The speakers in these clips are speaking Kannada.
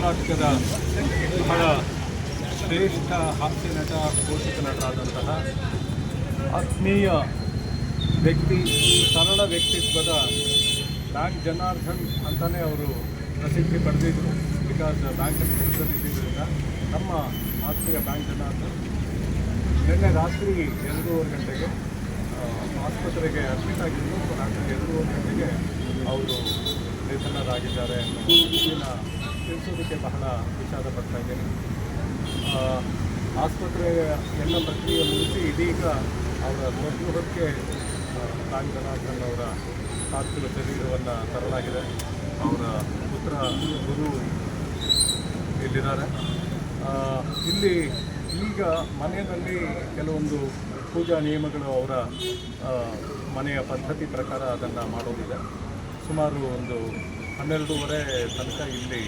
ಕರ್ನಾಟಕದ ಬಹಳ ಶ್ರೇಷ್ಠ ಹಾಸ್ಯ ನಟ ಪೋಷಕ ನಟರಾದಂತಹ ಆತ್ಮೀಯ ವ್ಯಕ್ತಿ, ಸರಳ ವ್ಯಕ್ತಿತ್ವದ ಬ್ಯಾಂಕ್ ಜನಾರ್ದನ್ ಅಂತಲೇ ಅವರು ಪ್ರಸಿದ್ಧಿ ಪಡೆದಿದ್ದರು ಬಿಕಾಸ್ ಬ್ಯಾಂಕಲ್ಲಿ ಕೆಲಸದಲ್ಲಿದ್ದರಿಂದ ನಮ್ಮ ಆತ್ಮೀಯ ಬ್ಯಾಂಕ್ ಜನಾರ್ದನ್ ನಿನ್ನೆ ರಾತ್ರಿ ಎರಡೂವರೆ ಗಂಟೆಗೆ ಆಸ್ಪತ್ರೆಗೆ ಅಡ್ಮಿಟ್ ಆಗಿದ್ದು ರಾತ್ರಿ ಎರಡೂವರೆ ಗಂಟೆಗೆ ಅವರು ನಿಧನರಾಗಿದ್ದಾರೆ ತಿಳಿಸೋದಕ್ಕೆ ಬಹಳ ವಿಷಾದ ಪಡ್ತಾ ಇದ್ದೇನೆ ಆ, ಆಸ್ಪತ್ರೆಯ ಎಲ್ಲ ಪ್ರಕ್ರಿಯೆ ಮುಗಿಸಿ ಇದೀಗ ಅವರ ಸ್ವಗೃಹಕ್ಕೆ ಬ್ಯಾಂಕ್ ಜನಾರ್ದನ್ ಅವರ ಪಾರ್ಥಿವ ಶರೀರವನ್ನು ತರಲಾಗಿದೆ. ಅವರ ಪುತ್ರ ಗುರು ಇಲ್ಲಿದ್ದಾರೆ. ಇಲ್ಲಿ ಈಗ ಮನೆಯಲ್ಲಿ ಕೆಲವೊಂದು ಪೂಜಾ ನಿಯಮಗಳು ಅವರ ಮನೆಯ ಪದ್ಧತಿ ಪ್ರಕಾರ ಅದನ್ನು ಮಾಡೋದಿದೆ. ಸುಮಾರು ಒಂದು ಹನ್ನೆರಡೂವರೆ ತನಕ ಇಲ್ಲಿ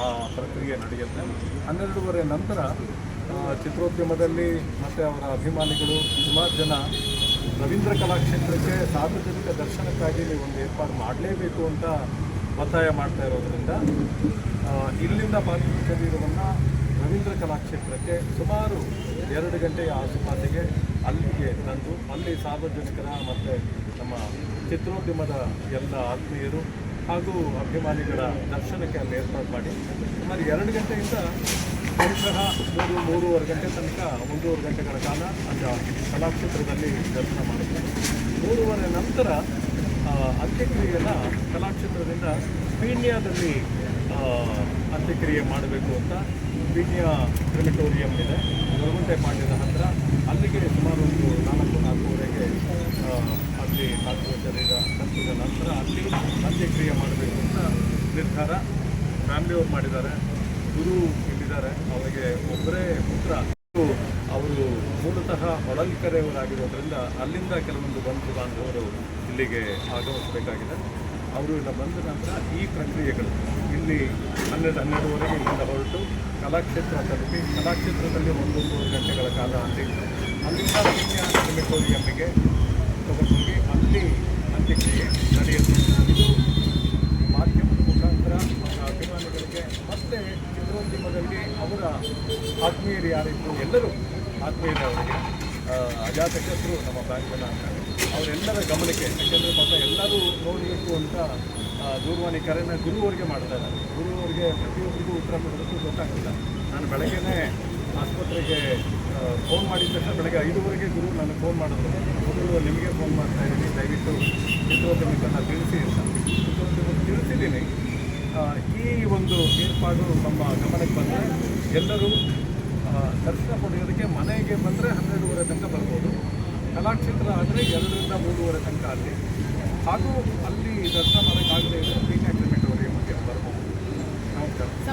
ಆ ಪ್ರಕ್ರಿಯೆ ನಡೆಯುತ್ತೆ. ಹನ್ನೆರಡೂವರೆ ನಂತರ ಚಿತ್ರೋದ್ಯಮದಲ್ಲಿ ಮತ್ತು ಅವರ ಅಭಿಮಾನಿಗಳು, ಸುಮಾರು ಜನ ರವೀಂದ್ರ ಕಲಾಕ್ಷೇತ್ರಕ್ಕೆ ಸಾರ್ವಜನಿಕ ದರ್ಶನಕ್ಕಾಗಿ ನೀವು ಒಂದು ಏರ್ಪಾಡು ಮಾಡಲೇಬೇಕು ಅಂತ ಒತ್ತಾಯ ಮಾಡ್ತಾ ಇರೋದರಿಂದ ಇಲ್ಲಿಂದ ಬಾಕಿ ಶರೀರವನ್ನು ರವೀಂದ್ರ ಕಲಾಕ್ಷೇತ್ರಕ್ಕೆ ಸುಮಾರು ಎರಡು ಗಂಟೆಯ ಆಸುಪಾಸಿಗೆ ಅಲ್ಲಿಗೆ ತಂದು, ಅಲ್ಲಿ ಸಾರ್ವಜನಿಕರ ಮತ್ತು ನಮ್ಮ ಚಿತ್ರೋದ್ಯಮದ ಎಲ್ಲ ಆತ್ಮೀಯರು ಹಾಗೂ ಅಭಿಮಾನಿಗಳ ದರ್ಶನಕ್ಕೆ ಅಲ್ಲಿ ಏರ್ಪಾಡು ಮಾಡಿ. ಸುಮಾರು ಎರಡು ಗಂಟೆಯಿಂದ ಬಹುಶಃ ಮೂರು, ಮೂರುವರೆ ಗಂಟೆ ತನಕ, ಒಂದೂವರೆ ಗಂಟೆಗಳ ಕಾಲ ಅಂತ ಕಲಾಕ್ಷೇತ್ರದಲ್ಲಿ ದರ್ಶನ ಮಾಡುತ್ತಾರೆ ಮೂರುವರೆ ನಂತರ ಅಂತ್ಯಕ್ರಿಯೆಯನ್ನು ಕಲಾಕ್ಷೇತ್ರದಿಂದ ಪೀಣ್ಯದಲ್ಲಿ ಅಂತ್ಯಕ್ರಿಯೆ ಮಾಡಬೇಕು ಅಂತ ಪೀಣ್ಯ ಕ್ರಿಮಿಟೋರಿಯಂ ಇದೆ ಗೊರಗುಂಟೆ ಪಾಂಡ್ಯದ ಹತ್ತಿರ ಅಲ್ಲಿಗೆ ಸುಮಾರು ಒಂದು ನಾಲ್ಕು, ನಾಲ್ಕೂವರೆಗೆ ಅಲ್ಲಿ ನಾಲ್ಕು ಶರೀರ ಕಟ್ಟಿದ ನಂತರ ಅಲ್ಲಿ ಅಂತ್ಯಕ್ರಿಯೆ ಮಾಡಬೇಕು ಅಂತ ನಿರ್ಧಾರ ಫ್ಯಾಮಿಲಿಯವ್ರು ಮಾಡಿದ್ದಾರೆ. ಗುರು ಇಲ್ಲಿದ್ದಾರೆ. ಅವರಿಗೆ ಒಬ್ಬರೇ ಪುತ್ರ. ಅವರು ಮೂಲತಃ ಹೊಳಲ್ಕೆರೆಯವರಾಗಿರೋದ್ರಿಂದ ಅಲ್ಲಿಂದ ಕೆಲವೊಂದು ಬಂಧು ಬಾಂಧವರು ಇಲ್ಲಿಗೆ ಆಗಮಿಸಬೇಕಾಗಿದೆ. ಅವರು ಇಲ್ಲ ಬಂದ ನಂತರ ಈ ಪ್ರಕ್ರಿಯೆಗಳು ಇಲ್ಲಿ ಹನ್ನೆರಡು ಹನ್ನೆರಡುವರೆಗೆ ಇಲ್ಲಿಂದ ಹೊರಟು ಕಲಾಕ್ಷೇತ್ರ ತಲುಪಿ ಕಲಾಕ್ಷೇತ್ರದಲ್ಲಿ ಒಂದೊಂದೂವರೆ ಗಂಟೆಗಳ ಕಾಲ ಅಲ್ಲಿ ಅಲ್ಲಿಂದ ಅಂತಿಮ ಕ್ರಿಮಿಟೋರಿಯಮ್ಮಿಗೆ ತಗೊಂಡೋಗಿ ಅಲ್ಲಿ ಅಂತ್ಯಕ್ರಿಯೆ ನಡೆಯುತ್ತೆ. ಇದು ಮಾಧ್ಯಮದ ಮುಖಾಂತರ ಅಭಿಮಾನಿಗಳಿಗೆ, ಮತ್ತೆ ಚಿತ್ರೋದ್ಯಮದಲ್ಲಿ ಅವರ ಆತ್ಮೀಯರು ಯಾರಿದ್ರು ಎಲ್ಲರೂ ಆತ್ಮೀಯರವರಿಗೆ ಅಜಾತಶತ್ರು ನಮ್ಮ ಬ್ಯಾಂಕ್ನ ಅವರೆಲ್ಲರ ಗಮನಕ್ಕೆ, ಯಾಕೆಂದರೆ ಪಾಪ ಎಲ್ಲರೂ ನೋಡಬೇಕು ಅಂತ ದೂರವಾಣಿ ಕರೆನ ಗುರುವರಿಗೆ ಮಾಡ್ತಾ ಇದ್ದಾರೆ. ಗುರುವರಿಗೆ ಪ್ರತಿಯೊಬ್ಬರಿಗೂ ಉತ್ತರ ಕೊಡೋದಕ್ಕೂ ಗೊತ್ತಾಗ್ತಿಲ್ಲ. ನಾನು ಬೆಳಗ್ಗೆನೇ ಆಸ್ಪತ್ರೆಗೆ ಫೋನ್ ಮಾಡಿದ ತಕ್ಷಣ ಬೆಳಗ್ಗೆ ಐದುವರೆಗೆ ಗುರು ನನಗೆ ಫೋನ್ ಮಾಡಿದ್ರು. ಮೊದಲು ನಿಮಗೆ ಫೋನ್ ಮಾಡ್ತಾ ಇದ್ದೀನಿ, ದಯವಿಟ್ಟು ನಾನು ತಿಳಿಸಿ ಅಂತ. ಚಿತ್ರೋದ್ಯಮಕ್ಕೆ ತಿಳಿಸಿದ್ದೀನಿ. ಈ ಒಂದು ಏರ್ಪಾಡು ನಮ್ಮ ಗಮನಕ್ಕೆ ಬಂದರೆ ಎಲ್ಲರೂ ದರ್ಶನ ಪಡೆಯೋದಕ್ಕೆ ಮನೆಗೆ ಬಂದರೆ ಹನ್ನೆರಡುವರೆ ತನಕ ಬರ್ಬೋದು. ಕಲಾಕ್ಷೇತ್ರ ಆದರೆ ಎರಡರಿಂದ ಮೂರುವರೆ ತನಕ ಅಲ್ಲಿ. ಹಾಗೂ ಅಲ್ಲಿ ದರ್ಶನ